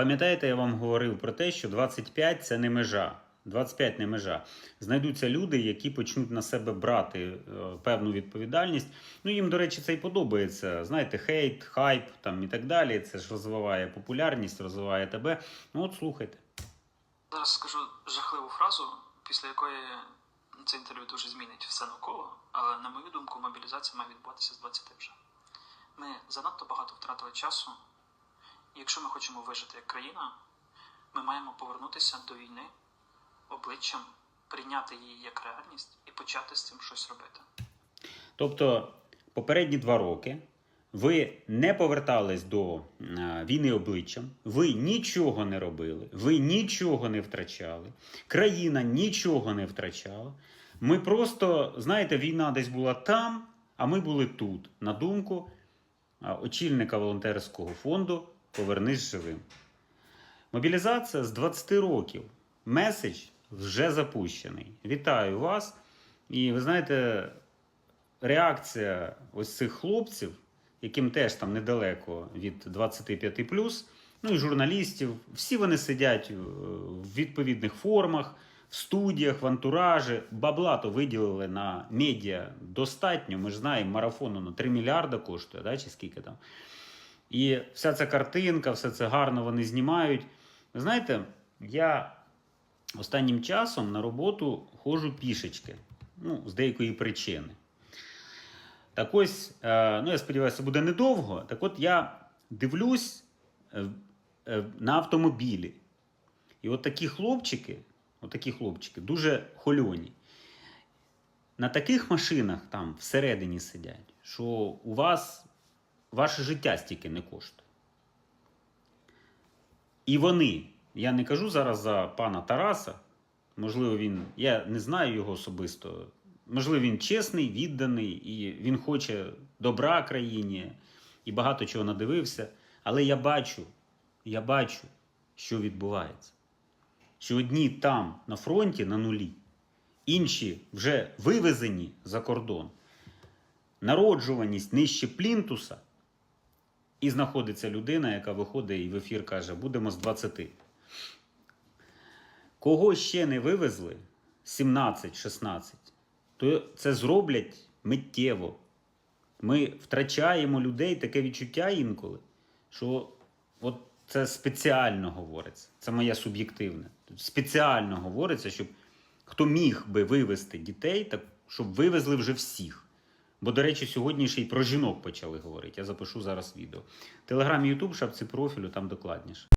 Пам'ятаєте, я вам говорив про те, що 25 це не межа. 25 не межа. Знайдуться люди, які почнуть на себе брати е, певну відповідальність. Ну, їм, до речі, це і подобається. Знаєте, хейт, хайп там і так далі. Це ж розвиває популярність, розвиває тебе. Ну, от слухайте. Зараз скажу жахливу фразу, після якої це інтерв'ю дуже змінить все навколо, але на мою думку, мобілізація має відбуватися з 20 вже. Ми занадто багато втратили часу. Якщо ми хочемо вижити як країна, ми маємо повернутися до війни обличчям, прийняти її як реальність і почати з цим щось робити. Тобто, попередні два роки ви не повертались до е, війни обличчям, ви нічого не робили, ви нічого не втрачали, країна нічого не втрачала. Ми просто, знаєте, війна десь була там, а ми були тут, на думку е, очільника волонтерського фонду Повернись живим. Мобілізація з 20 років. Меседж вже запущений. Вітаю вас. І ви знаєте, реакція ось цих хлопців, яким теж там недалеко від 25 ну і журналістів, всі вони сидять е, в відповідних формах, в студіях, в антуражі. Бабла то виділили на медіа достатньо. Ми ж знаємо, марафон ну, 3 мільярда коштує, да, чи скільки там. І вся ця картинка, все це гарно вони знімають. Ви знаєте, я останнім часом на роботу ходжу пішечки. Ну, з деякої причини. Так ось, е, ну я сподіваюся, буде недовго. Так от я дивлюсь е, е, на автомобілі. І от такі хлопчики, от такі хлопчики, дуже хольоні. На таких машинах там всередині сидять, що у вас ваше життя стільки не коштує. І вони, я не кажу зараз за пана Тараса, можливо, він, я не знаю його особисто. Можливо, він чесний, відданий, і він хоче добра країні і багато чого надивився. Але я бачу, я бачу, що відбувається. Що одні там на фронті на нулі, інші вже вивезені за кордон. Народжуваність нижче плінтуса, і знаходиться людина, яка виходить і в ефір каже: будемо з 20. Кого ще не вивезли 17-16, то це зроблять миттєво. Ми втрачаємо людей таке відчуття інколи, що от це спеціально говориться. Це моє суб'єктивне. Спеціально говориться, щоб хто міг би вивезти дітей, так щоб вивезли вже всіх. Бо, до речі, сьогодні ще й про жінок почали говорити. Я запишу зараз відео. Телеграм Ютуб, шапці профілю, там докладніше.